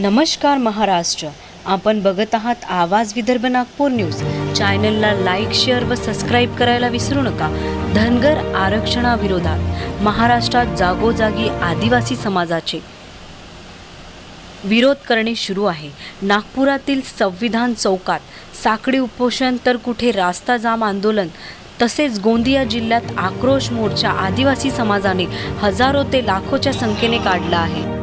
नमस्कार महाराष्ट्र. आपण बघत आहात आवाज विदर्भ नागपूर न्यूज. चॅनलला लाईक शेअर व सबस्क्राईब करायला विसरू नका. धनगर आरक्षणाविरोधात महाराष्ट्रात जागोजागी आदिवासी समाजाचे विरोध करणे सुरू आहे. नागपुरातील संविधान चौकात साखळी उपोषण तर कुठे रास्ता जाम आंदोलन तसेच गोंदिया जिल्ह्यात आक्रोश मोर्चा आदिवासी समाजाने हजारो ते लाखोच्या संख्येने काढला आहे.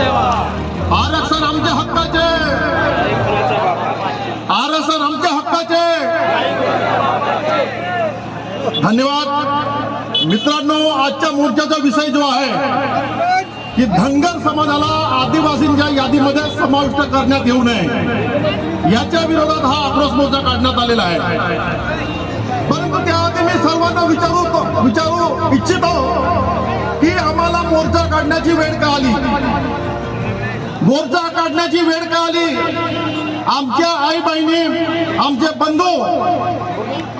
आरक्षण आमच्या हक्काचे. आरक्षण आमच्या हक्काचे. धन्यवाद. मित्रांनो आजच्या मोर्चाचा विषय जो आहे की धनगर समाजाला आदिवासींच्या यादीमध्ये समाविष्ट करण्यात येऊ नये. याच्या विरोधात हा आक्रोश मोर्चा काढण्यात आलेला आहे. परंतु त्याआधी मी सर्वांना विचारू विचारू इच्छितो की आम्हाला मोर्चा काढण्याची वेळ का आली? मोर्चा काढण्याची वेळ का आली आमच्या आई बहिणी आमचे बंधू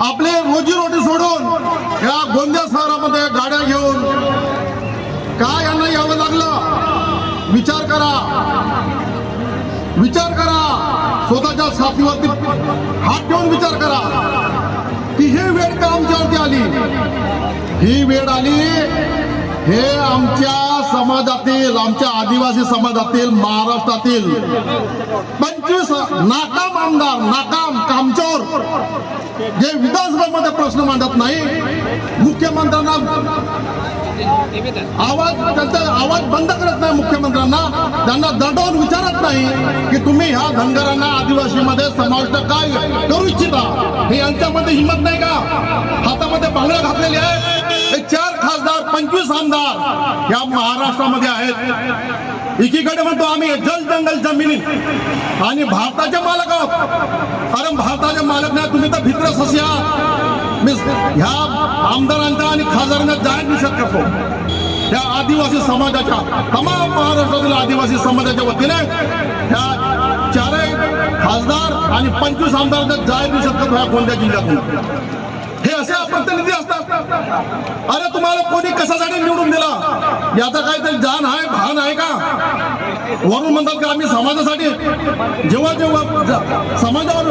आपले रोजीरोटी सोडून या गोंदिया शहरामध्ये गाड्या घेऊन का यांना यावं लागलं? विचार करा. विचार करा. स्वतःच्या साथीवरती हात ठेवून विचार करा. की ही वेळ का आमच्यावरती आली? ही वेळ आली हे आमच्या समाजातील आमच्या आदिवासी समाजातील महाराष्ट्रातील. पंचवीस नाकाम आमदार नाकाम कामचोर. जे विधानसभेमध्ये प्रश्न मांडत नाही मुख्यमंत्र्यांना आवाज त्यांचा आवाज बंद करत नाही मुख्यमंत्र्यांना. त्यांना दडवून विचारत नाही की तुम्ही ह्या धनगरांना आदिवासीमध्ये समाविष्ट काय करू इच्छिता? हे यांच्यामध्ये हिंमत नाही का? हातामध्ये बांगड्या घातलेल्या आहे पंचवीस आमदार या महाराष्ट्रामध्ये आहेत. एकीकडे म्हणतो आम्ही जल जंगल जमिनी आणि भारताचे मालक आहोत. कारण भारताचे मालक नाही तुम्ही तर भित्रच सस्या मी ह्या आमदारांचा आणि खासदारांना जाहीर निषेध करतो. या आदिवासी समाजाच्या तमाम महाराष्ट्रातील आदिवासी समाजाच्या वतीने ह्या चारही खासदार आणि पंचवीस आमदारांचा जाहीर निषेध करतो ह्या कोणत्या जिल्ह्यातून हे असे प्रतिनिधी असतात अरे तुम्हाला कोणी कशासाठी निवडून दिला? याचा काहीतरी जाण आहे भान आहे का? वरून म्हणतात की आम्ही समाजासाठी जेव्हा जेव्हा समाजावर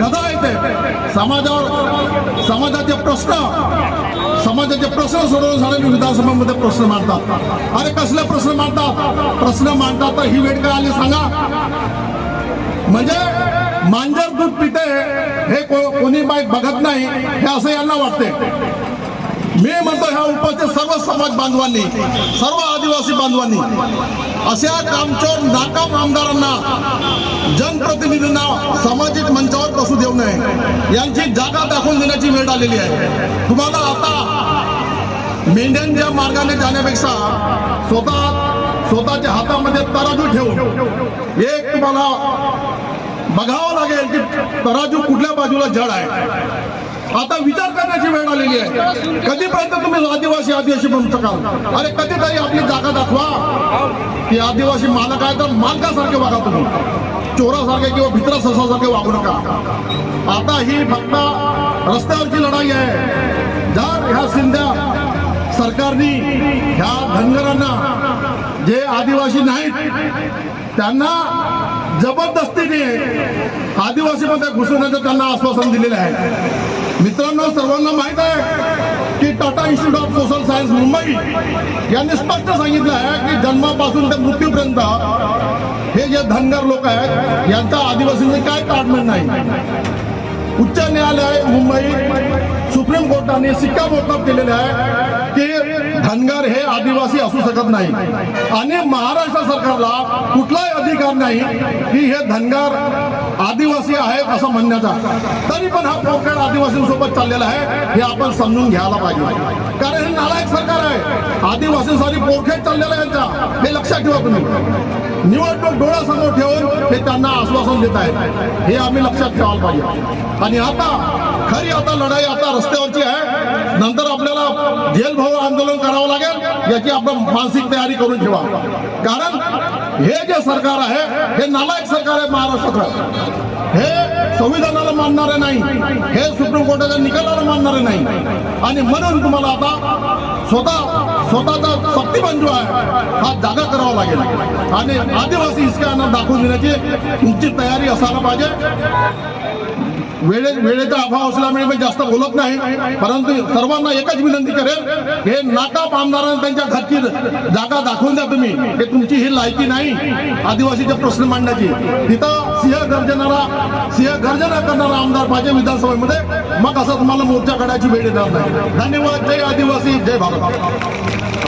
गदा येते समाजावर समाजाचे प्रश्न समाजाचे प्रश्न सोडवण्यासाठी विधानसभामध्ये प्रश्न मांडतात. अरे कसले प्रश्न मांडतात? प्रश्न मांडतात तर ही वेळ काय आली सांगा. म्हणजे मांजर दूध पिते हे को- कोणी बाई बघत नाही हे असं यांना वाटते. मी म्हणतो ह्या उपस्थित सर्व समाज बांधवांनी सर्व आदिवासी बांधवांनी अशा कामचोर नाकाम आमदारांना जनप्रतिनिधींना सामाजिक मंचावर बसू देऊ नये. यांची जागा दाखवून देण्याची वेळ आलेली आहे. तुम्हाला आता मेंढ्यांच्या मार्गाने जाण्यापेक्षा स्वतः स्वतःच्या हातामध्ये तराजू ठेवून एक तुम्हाला बघावं लागेल की तराजू कुठल्या बाजूला जड आहे. आता विचार करण्याची वेळ आलेली आहे. कधीपर्यंत तुम्ही आदिवासी आदिवासी म्हणू शकाल? अरे कधीतरी आपली जागा दाखवा. की आदिवासी मालक आहे तर मालकासारखे वागा तुम्ही. चोरासारखे किंवा भित्रा ससासारखे वागू नका. आता ही फक्त रस्त्यावरची लढाई आहे. जर ह्या सिंध्या सरकारने ह्या धनगरांना जे आदिवासी नाहीत त्यांना जबरदस्तीने आदिवासीमध्ये घुसवण्याचं त्यांना आश्वासन दिलेलं आहे. सर्वांना माहीत आहे की Tata institute of social science Mumbai यांनी स्पष्ट सांगितलं आहे की जन्मापासून ते मृत्यूपर्यंत हे जे धनगर लोक आहेत यांचा आदिवासींचे काय ताळमेळ नाही? उच्च न्यायालय मुंबई सुप्रीम कोर्टाने शिक्कामोर्तब केलेलं आहे की धनगर हे आदिवासी असू शकत नाही. आणि महाराष्ट्र सरकारला कुठलाही अधिकार नाही की हे धनगर आदिवासी आहेत असं म्हणण्याचा तरी पण हा प्रकार आदिवासींसोबत चाललेला आहे हे आपण समजून घ्यायला पाहिजे. कारण हे नालायक सरकार आहे आदिवासींसाठी पोखेट चाललेला आहे यांचा हे लक्षात ठेवा तुम्ही. निवडणूक डोळ्यासमोर ठेवून हे त्यांना आश्वासन देत आहेत. हे आम्ही लक्षात ठेवायला पाहिजे. आणि आता खरी आता लढाई आता रस्त्यावरची आहे. नंतर आपल्याला जेल भाऊ आंदोलन करावं लागेल याची आपण मानसिक तयारी करून ठेवा. कारण हे जे सरकार आहे हे नालायक सरकार आहे महाराष्ट्राचं हे संविधानाला मानणारे नाही. हे सुप्रीम कोर्टाच्या निकालाला मानणारे नाही. आणि म्हणून तुम्हाला आता स्वतः स्वतःचा सक्तीबंधू आहे. हा जागा करावा लागेल. आणि आदिवासी इस्कांना दाखवून देण्याची तुमची तयारी असायला पाहिजे. वेळे वेळेचा अभाव असल्यामुळे मी जास्त बोलत नाही. परंतु सर्वांना एकच विनंती करेल हे नाटाप आमदारांना त्यांच्या घरची जागा दाखवून द्या तुम्ही. हे तुमची ही लायकी नाही आदिवासीचे प्रश्न मांडण्याची. तिथं सिंह गर्जनारा सिंह गर्जना करणारा आमदार पाहिजे विधानसभेमध्ये. मग असं तुम्हाला मोर्चा काढायची वेळ येणार नाही. धन्यवाद. जय आदिवासी. जय भारत.